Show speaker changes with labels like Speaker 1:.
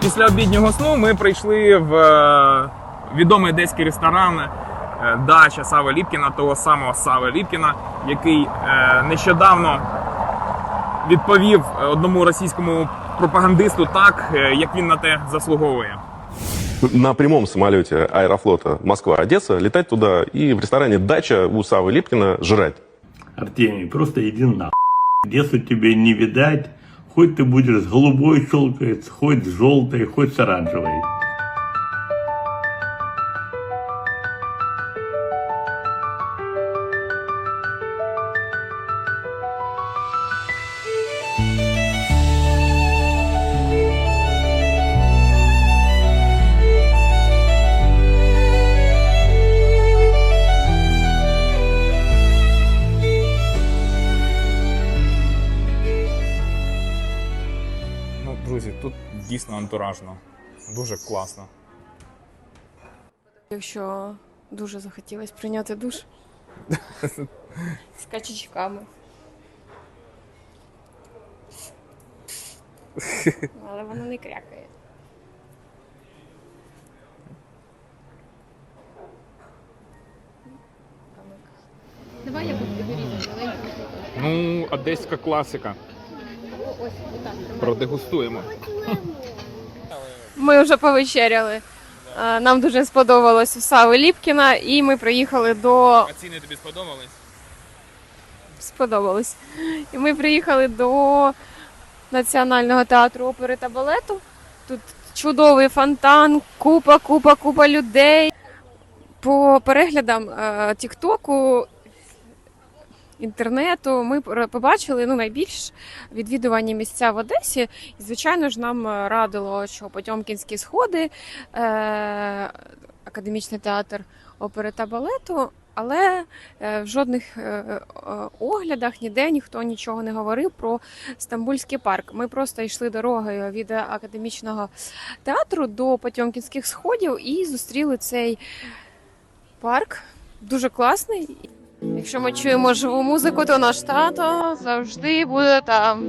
Speaker 1: Після обіднього сну ми прийшли в е, відомий одеський ресторан е, Дача Сави Ліпкіна, того самого Сави Ліпкіна, який е, нещодавно відповів одному російському пропагандисту так, як він на те заслуговує.
Speaker 2: На прямом самолете аэрофлота Москва-Одесса летать туда и в ресторане «Дача» у Савы Липкина жрать.
Speaker 3: Артемий, просто иди на. Одессу тебе не видать. Хоть ты будешь с голубой щелкать, хоть с желтой, хоть с оранжевой.
Speaker 1: Друзі, тут дійсно антуражно. Дуже класно.
Speaker 4: Якщо дуже захотілося прийняти душ з качечками. Але воно не крякає.
Speaker 5: Давай я буду різати.
Speaker 1: Ну, одеська класика. Продегустуємо.
Speaker 4: Ми вже повечеряли. Нам дуже сподобалось у Сави Ліпкіна, і ми приїхали до
Speaker 1: А ціни тобі сподобались?
Speaker 4: сподобалось. І ми приїхали до Національного театру опери та балету. Тут чудовий фонтан, купа, купа, купа людей. По переглядам е, Тіктоку, інтернету, ми побачили ну, найбільш відвідувані місця в Одесі. І, звичайно ж, нам радило, що Потьомкінські сходи, е, академічний театр опери та балету. Але е, в жодних е, е, оглядах ніде ніхто нічого не говорив про Стамбульський парк. Ми просто йшли дорогою від академічного театру до Потьомкінських сходів і зустріли цей парк. Дуже класний. Якщо ми чуємо живу музику, то наш тато завжди буде там.